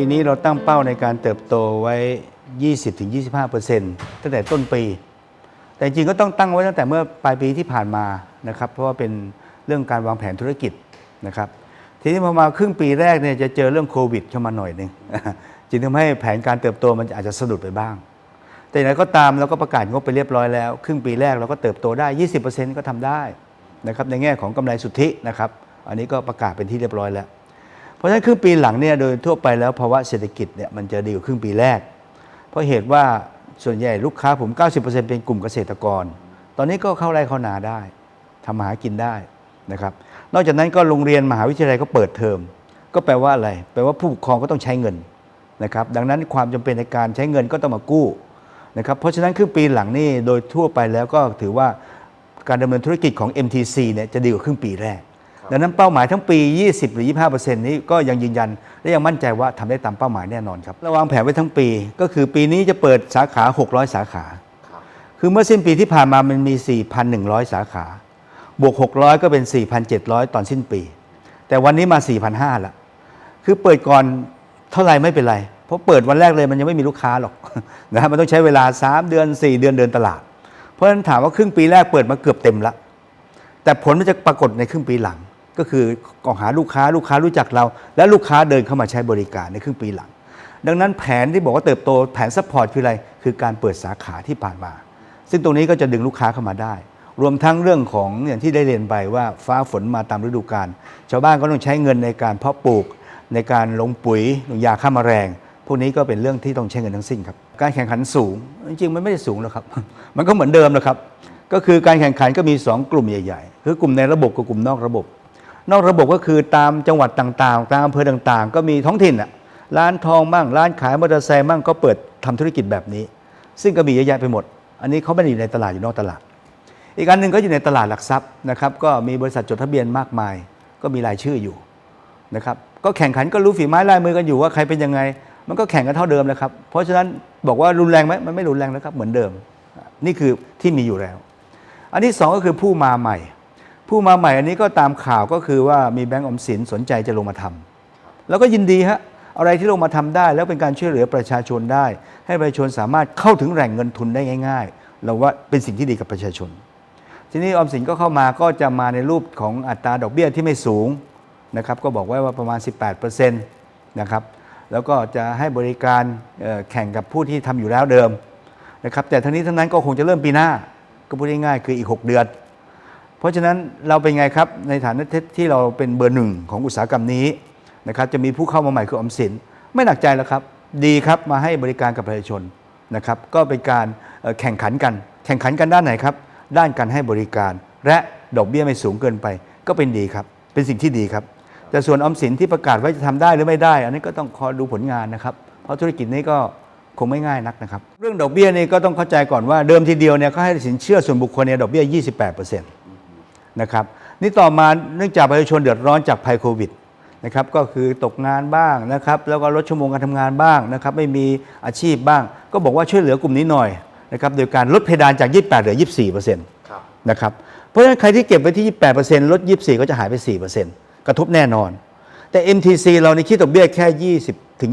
ปีนี้เราตั้งเป้าในการเติบโตไว้ 20-25%ตั้งแต่ต้นปี แต่จริงก็ต้องตั้งไว้ตั้งแต่เมื่อปลายปีที่ผ่านมานะครับ เพราะว่าเป็นเรื่องการวางแผนธุรกิจนะครับ ทีนี้พอมาครึ่งปีแรกเนี่ยจะเจอเรื่องโควิดเข้ามาหน่อยหนึ่งจึงทำให้แผนการเติบโตมันอาจจะสะดุดไปบ้าง แต่อย่างไรก็ตามเราก็ประกาศงบไปเรียบร้อยแล้ว ครึ่งปีแรกเราก็เติบโตได้ 20%ก็ทำได้นะครับในแง่ของกำไรสุทธินะครับ อันนี้ก็ประกาศเป็นที่เรียบร้อยแล้ว เพราะฉะนั้นครึ่งปีหลังเนี่ยโดยทั่วไปแล้วภาวะเศรษฐกิจเนี่ยมันจะดีกว่าครึ่งปีแรก เพราะเหตุว่าส่วนใหญ่ลูกค้าผม 90%เป็นกลุ่มเกษตรกร ตอนนี้ก็เข้าไร่เข้านาได้ทำหากินได้นะครับ นอกจากนั้นก็โรงเรียนมหาวิทยาลัยก็เปิดเทอม ก็แปลว่าอะไร แปลว่าผู้ปกครองก็ต้องใช้เงินนะครับ ดังนั้นความจำเป็นในการใช้เงินก็ต้องมากู้นะครับ เพราะฉะนั้นครึ่งปีหลังนี่โดยทั่วไปแล้วก็ถือว่าการดำเนินธุรกิจของ MTC เนี่ยจะดีกว่าครึ่งปีแรก ดังนั้นเป้าหมายทั้งปี 20 หรือ 25%นี้ก็ยังยืนยัน และยังมั่นใจว่าทำได้ตามเป้าหมายแน่นอนครับเราวางแผนไว้ทั้งปี ก็คือปีนี้จะเปิดสาขา 600 สาขา คือเมื่อสิ้นปีที่ผ่านมามันมี 4,100 สาขา บวก 600 ก็เป็น 4,700 ตอนสิ้นปี แต่วันนี้มา 4,500ละคือเปิดก่อนเท่าไหร่ไม่เป็นไร เพราะเปิดวันแรกเลยมันยังไม่มีลูกค้าหรอกนะครับมันต้องใช้เวลา 3 เดือน 4 เดือนเดินตลาด เพราะฉะนั้นถามว่าครึ่งปีแรกเปิดมาเกือบเต็มละแต่ผลมันจะปรากฏในครึ่งปีหลัง ก็คือกองหาลูกค้าลูกค้ารู้จักเรา และลูกค้าเดินเข้ามาใช้บริการในครึ่งปีหลัง ดังนั้นแผนที่บอกว่าเติบโตแผนซัพพอร์ตคืออะไร คือการเปิดสาขาที่ผ่านมา ซึ่งตรงนี้ก็จะดึงลูกค้าเข้ามาได้ รวมทั้งเรื่องของอย่างที่ได้เรียนไปว่าฟ้าฝนมาตามฤดูกาลชาวบ้านก็ต้องใช้เงินในการเพาะปลูก ในการลงปุ๋ยลงยาฆ่าแมลงพวกนี้ก็เป็นเรื่องที่ต้องใช้เงินทั้งสิ้นครับการแข่งขันสูง จริงๆ มันไม่ได้สูงหรอกครับ มันก็เหมือนเดิมนะครับ ก็คือการแข่งขันก็มี 2 กลุ่มใหญ่ ๆ คือกลุ่มในระบบกับกลุ่มนอกระบบ นอกระบบก็คือตามจังหวัดต่างๆ ตามอำเภอต่างๆ ก็มีท้องถิ่นอะร้านทองบ้างร้านขายมอเตอร์ไซค์บ้างก็เปิดทำธุรกิจแบบนี้ ซึ่งก็มีเยอะแยะไปหมด อันนี้เขาไม่ได้อยู่ในตลาดอยู่นอกตลาด อีกอันหนึ่งก็อยู่ในตลาดหลักทรัพย์นะครับก็มีบริษัทจดทะเบียนมากมาย ก็มีรายชื่ออยู่นะครับก็แข่งขันก็รู้ฝีไม้ลายมือกันอยู่ว่าใครเป็นยังไง มันก็แข่งกันเท่าเดิมเลยครับ เพราะฉะนั้นบอกว่ารุนแรงไหมมันไม่รุนแรงนะครับเหมือนเดิม นี่คือที่มีอยู่แล้ว อันที่สองก็คือผู้มาใหม่ ผู้มาใหม่อันนี้ก็ตามข่าวก็คือว่ามีแบงก์อมสินสนใจจะลงมาทำแล้วก็ยินดีฮะอะไรที่ลงมาทำได้ แล้วเป็นการช่วยเหลือประชาชนได้ ให้ประชาชนสามารถเข้าถึงแหล่งเงินทุนได้ง่าย ๆ เราว่าเป็นสิ่งที่ดีกับประชาชน ทีนี้ออมสินก็เข้ามาก็จะมาในรูปของอัตราดอกเบี้ยที่ไม่สูงนะครับก็บอกไว้ว่าประมาณ 18%นะครับแล้วก็จะให้บริการแข่งกับผู้ที่ทำอยู่แล้วเดิมนะครับแต่ทั้งนี้ทั้งนั้นก็คงจะเริ่มปีหน้าก็พูดง่ายๆคืออีก 6 เดือน เพราะฉะนั้นเราเป็นไงครับในฐานะที่เราเป็นเบอร์หนึ่งของอุตสาหกรรมนี้นะครับจะมีผู้เข้ามาใหม่คือออมสิน ไม่หนักใจแล้วครับ ดีครับมาให้บริการกับประชาชนนะครับก็เป็นการแข่งขันกัน แข่งขันกันด้านไหนครับ ด้านการให้บริการ และดอกเบี้ยไม่สูงเกินไป ก็เป็นดีครับ เป็นสิ่งที่ดีครับ แต่ส่วนออมสินที่ประกาศไว้จะทำได้หรือไม่ได้ อันนี้ก็ต้องคอยดูผลงานนะครับ เพราะธุรกิจนี้ก็คงไม่ง่ายนักนะครับ เรื่องดอกเบี้ยนี่ก็ต้องเข้าใจก่อนว่าเดิมทีเดียวเนี่ยเขาให้สินเชื่อส่วนบุคคลเนี่ยดอกเบี้ย 28% นะครับนี่ต่อมาเนื่องจากประชาชนเดือดร้อนจากภัยโควิดนะครับก็คือตกงานบ้างนะครับแล้วก็ลดชั่วโมงการทำงานบ้างนะครับไม่มีอาชีพบ้าง ก็บอกว่าช่วยเหลือกลุ่มนี้หน่อยนะครับโดยการลดเพดานจาก 28เหลือ 24%ครับนะครับเพราะฉะนั้นใครที่เก็บไว้ที่ 28%ลด 24 ก็จะหายไป 4%กระทบแน่นอน แต่ MTC เราในคิดดอกเบี้ยแค่ 20ถึง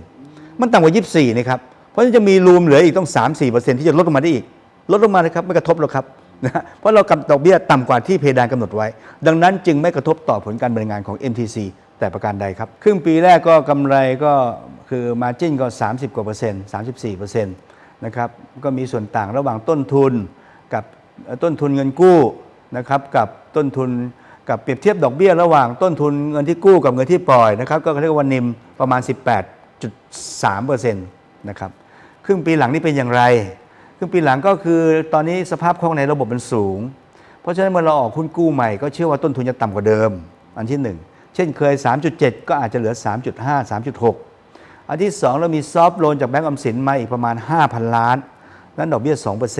21%มันต่ำกว่า 24นะครับเพราะฉะนั้นจะมีรูมเหลืออีกต้อง 3-4%ที่จะลดลงมาได้อีก ลดลงมานะครับไม่กระทบหรอกครับ นะเพราะเรากำดอกเบี้ยต่ำกว่าที่เพดานกำหนดไว้ ดังนั้นจึงไม่กระทบต่อผลการดำเนินงานของ MTC แต่ประการใดครับ ครึ่งปีแรกก็กำไรก็คือมาจิ้นก็ 30 กว่าเปอร์เซ็นต์34เปอร์เซ็นต์นะครับก็มีส่วนต่างระหว่างต้นทุนกับต้นทุนเงินกู้นะครับกับต้นทุนกับเปรียบเทียบดอกเบี้ยระหว่างต้นทุนเงินที่กู้กับเงินที่ปล่อยนะครับก็เรียกว่านิมประมาณ 18.3เปอร์เซ็นต์นะครับครึ่งปีหลังนี่เป็นอย่างไร ครึ่งปีหลังก็คือตอนนี้สภาพคล่องในระบบมันสูง เพราะฉะนั้นเมื่อเราออกหุ้นกู้ใหม่ก็เชื่อว่าต้นทุนจะต่ำกว่าเดิม อันที่หนึ่งเช่นเคย 3.7 ก็อาจจะเหลือ 3.5 3.6 อันที่ 2 เรามีซอฟต์โลนจากแบงก์ออมสินมาอีกประมาณ 5,000 ล้าน นั้นดอกเบี้ย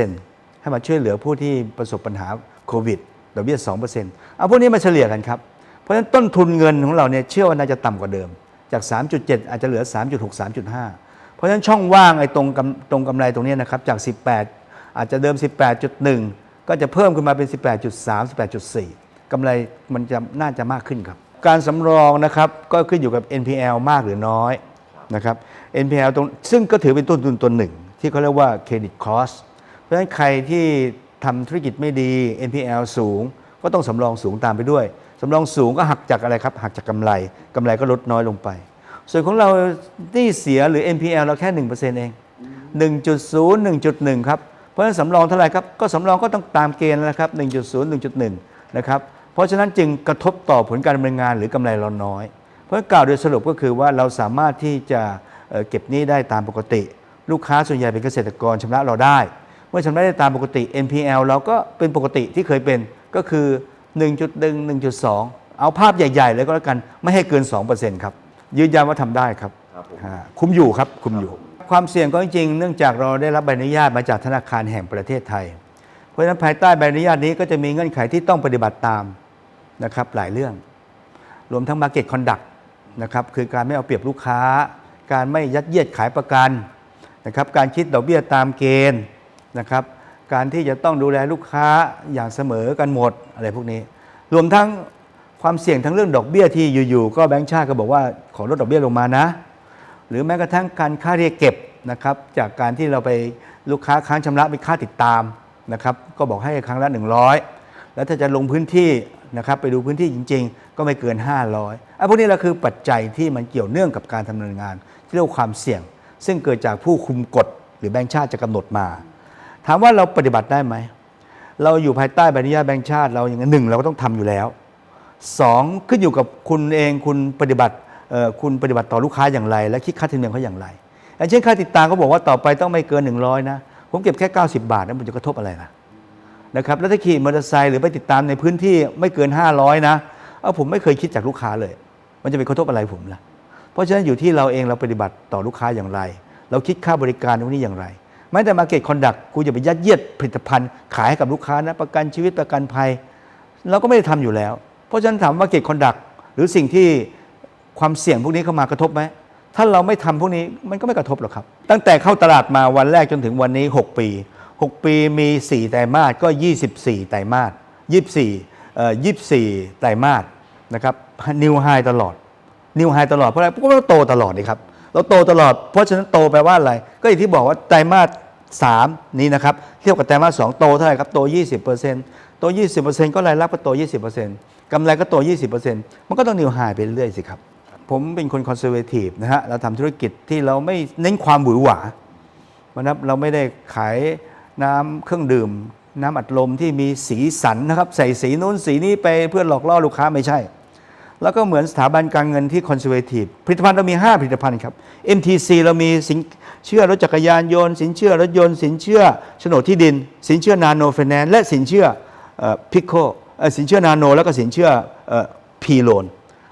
2%ให้มาช่วยเหลือผู้ที่ประสบปัญหาโควิดดอกเบี้ย 2%เอาพวกนี้มาเฉลี่ยกันครับ เพราะฉะนั้นต้นทุนเงินของเราเนี่ยเชื่อว่าน่าจะต่ำกว่าเดิม จาก 3.7 อาจจะเหลือ 3.6 3.5 เพราะฉะนั้นช่องว่างไอ้ตรงกำตรงกำไรตรงนี้นะครับจาก 18 อาจจะเดิม 18.1 ก็จะเพิ่มขึ้นมาเป็น 18.3 18.4กำไรมันจะน่าจะมากขึ้นครับ การสำรองนะครับก็ขึ้นอยู่กับ NPL มากหรือน้อยนะครับ NPL ตรงซึ่งก็ถือเป็นต้นทุนตัวหนึ่ง ที่เขาเรียกว่าเครดิตคอสเพราะฉะนั้นใครที่ทำธุรกิจไม่ดี NPL สูง ก็ต้องสำรองสูงตามไปด้วยสำรองสูงก็หักจากอะไรครับหักจากกำไรกำไรก็ลดน้อยลงไป ส่วนของเราหนี่เสียหรือ NPL เราแค่ 1%เอง 1.0 1.1 ครับ เพราะฉะนั้นสำรองเท่าไหร่ครับ ก็สำรองก็ต้องตามเกณฑ์นะครับ 1.0 1.1 นะครับ เพราะฉะนั้นจึงกระทบต่อผลการดำเนินงานหรือกำไรเราน้อย เพราะฉะนั้นกล่าวโดยสรุปก็คือว่าเราสามารถที่จะเอ่อเก็บหนี้ได้ตามปกติ ลูกค้าส่วนใหญ่เป็นเกษตรกรชำระเราได้ เมื่อชำระได้ตามปกติ NPL เราก็เป็นปกติที่เคยเป็นก็คือ 1.1 1.2 เอาภาพใหญ่ ๆ เลยก็แล้วกันไม่ให้เกิน 2%ครับ ยืนยันว่าทำได้ครับครับผม อ่าคุ้มอยู่ครับคุ้มอยู่ ความเสี่ยงก็จริงๆเนื่องจากเราได้รับใบอนุญาตมาจากธนาคารแห่งประเทศไทย เพราะฉะนั้นภายใต้ใบอนุญาตนี้ก็จะมีเงื่อนไขที่ต้องปฏิบัติตามนะครับหลายเรื่อง รวมทั้ง Market Conduct นะครับคือการไม่เอาเปรียบลูกค้า การไม่ยัดเยียดขายประกันนะครับการคิดดอกเบี้ยตามเกณฑ์นะครับการที่จะต้องดูแลลูกค้าอย่างเสมอกันหมดอะไรพวกนี้ รวมทั้ง ความเสี่ยงทั้งเรื่องดอกเบี้ยที่อยู่ๆก็แบงก์ชาติก็บอกว่าขอลดดอกเบี้ยลงมานะ หรือแม้กระทั่งการค่าเรียกเก็บนะครับจากการที่เราไปลูกค้าค้างชำระเป็นค่าติดตามนะครับก็บอกให้ครั้งละ 100 แล้วถ้าจะลงพื้นที่นะครับไปดูพื้นที่จริง ๆ ก็ไม่เกิน 500อะพวกนี้เราคือปัจจัยที่มันเกี่ยวเนื่องกับการดำเนินงาน ที่เรียกว่าความเสี่ยง ซึ่งเกิดจากผู้คุมกฎ หรือแบงก์ชาติจะกำหนดมา ถามว่าเราปฏิบัติได้ไหมเราอยู่ภายใต้ใบอนุญาตแบงก์ชาติเราอย่างนั้นหนึ่งเราก็ต้องทำอยู่แล้ว สองขึ้นอยู่กับคุณเองคุณปฏิบัติคุณปฏิบัติต่อลูกค้าอย่างไร และคิดค่าธรรมเนียมเขาอย่างไรอย่างเช่นค่าติดตามเขาบอกว่าต่อไปต้องไม่เกิน 100 นะ ผมเก็บแค่ 90 บาทนะมันจะกระทบอะไรล่ะนะครับแล้วถ้าขี่มอเตอร์ไซค์หรือไปติดตามในพื้นที่ไม่เกิน 500 นะเอาผมไม่เคยคิดจากลูกค้าเลย มันจะไปกระทบอะไรผมล่ะเพราะฉะนั้นอยู่ที่เราเองเราปฏิบัติต่อลูกค้าอย่างไร เราคิดค่าบริการตรงนี้อย่างไรแม้แต่มาเก็ตคอนดักกูจะไปยัดเยียดผลิตภัณฑ์ ขายให้กับลูกค้านะประกันชีวิตประกันภัย เราก็ไม่ได้ทำอยู่แล้ว เพราะฉะนั้นถามว่าเกตคอนดักหรือสิ่งที่ความเสี่ยงพวกนี้เข้ามากระทบไหมถ้าเราไม่ทำพวกนี้มันก็ไม่กระทบหรอกครับ ตั้งแต่เข้าตลาดมาวันแรกจนถึงวันนี้ 6 ปี 6 ปีมี 4 ไตรมาสก็ 24 ไตรมาส24เอ่อ24 ไตรมาสนะครับนิวไฮตลอดนิวไฮตลอดเพราะอะไรเพราะเราโตตลอดนี่ครับเราโตตลอด เพราะฉะนั้นโตแปลว่าอะไร ก็อย่างที่บอกว่าไตรมาสสามนี้นะครับเทียบกับไตรมาสสองโตเท่าไหร่ครับโต 20%โต 20%ก็รายรับก็โต 20% กำไรก็โต 20%มันก็ต้องนิวไฮไปเรื่อยๆสิครับ ผมเป็นคนคอนเซอร์เวทีฟนะฮะ เราทำธุรกิจที่เราไม่เน้นความหวือหวานะครับเราไม่ได้ขายน้ำเครื่องดื่ม น้ำอัดลมที่มีสีสันนะครับ ใส่สีนู้นสีนี้ไปเพื่อหลอกล่อลูกค้าไม่ใช่ แล้วก็เหมือนสถาบันการเงินที่คอนเซอร์เวทีฟผลิตภัณฑ์เรามี 5 ผลิตภัณฑ์ครับ MTC เรามีสินเชื่อรถจักรยานยนต์ สินเชื่อรถยนต์ สินเชื่อโฉนดที่ดิน สินเชื่อนาโนไฟแนนซ์และสินเชื่อพิโค สินเชื่อนาโน แล้วก็สินเชื่อพีโลน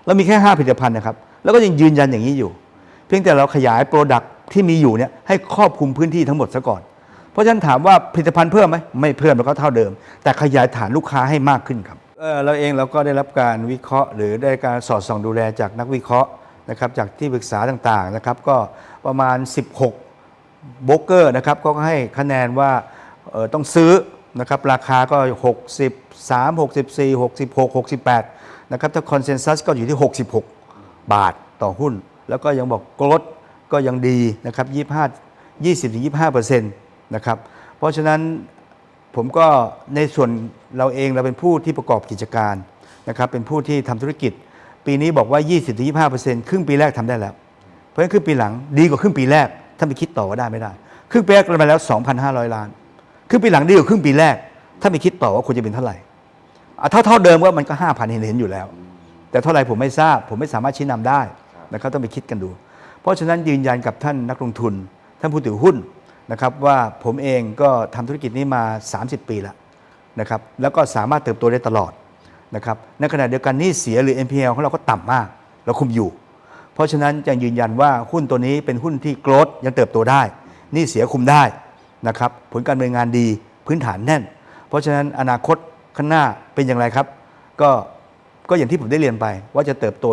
เรามีแค่ 5 ผลิตภัณฑ์นะครับ แล้วก็ยังยืนยันอย่างนี้อยู่ เพียงแต่เราขยายโปรดักที่มีอยู่เนี่ยให้ครอบคลุมพื้นที่ทั้งหมดซะก่อน เพราะฉะนั้นถามว่าผลิตภัณฑ์เพิ่มไหมไม่เพิ่มแล้วก็เท่าเดิม แต่ขยายฐานลูกค้าให้มากขึ้นครับเเราเองเราก็ได้รับการวิเคราะห์ หรือได้การสอดส่องดูแลจากนักวิเคราะห์นะครับจากที่ปรึกษาต่างๆนะครับก็ประมาณ 16โบรกเกอร์นะครับก็ให้คะแนนว่าต้องซื้อ นะครับราคาก็ 63 64 66 68นะครับถ้าคอนเซนแซสก็อยู่ที่ 66 บาทต่อหุ้น แล้วก็ยังบอกกรดก็ยังดีนะครับ25 20-25เปอร์เซ็นต์นะครับเพราะฉะนั้นผมก็ในส่วนเราเองเราเป็นผู้ที่ประกอบกิจการนะครับเป็นผู้ที่ทำธุรกิจ ปีนี้บอกว่า 20-25เปอร์เซ็นต์ครึ่งปีแรกทำได้แล้ว เพราะฉะนั้นครึ่งปีหลังดีกว่าครึ่งปีแรกถ้าไปคิดต่อว่าได้ไม่ได้ ครึ่งปีแรกเราไปแล้ว 2,500 ล้าน รึ่งปีหลังดีกว่าครึ่งปีแรก ถ้าไปคิดต่อว่าควรจะเป็นเท่าไหร่อะเท่าเท่าเดิมว่ามันก็5,000เห็นเห็นอยู่แล้ว แต่เท่าไหร่ผมไม่ทราบ ผมไม่สามารถชี้นำได้นะครับต้องไปคิดกันดู เพราะฉะนั้นยืนยันกับท่านนักลงทุน ท่านผู้ถือหุ้นนะครับว่าผมเองก็ทำธุรกิจนี้มา 30 ปีแล้วนะครับแล้วก็สามารถเติบโตได้ตลอดนะครับในขณะเดียวกันนี้เสียหรือ NPL ของเราก็ต่ำมาก เราคุมอยู่ เพราะฉะนั้นยังยืนยันว่าหุ้นตัวนี้เป็นหุ้นที่โกรดยังเติบโตได้ นี่เสียคุมได้ นะครับผลการดำเนินงานดีพื้นฐานแน่น เพราะฉะนั้นอนาคตข้างหน้าเป็นอย่างไรครับ ก็ก็อย่างที่ผมได้เรียนไป ว่าจะเติบโต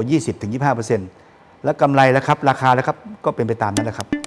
20-25%และกำไรแล้วครับ ราคาแล้วครับ ก็เป็นไปตามนั้นแหละครับ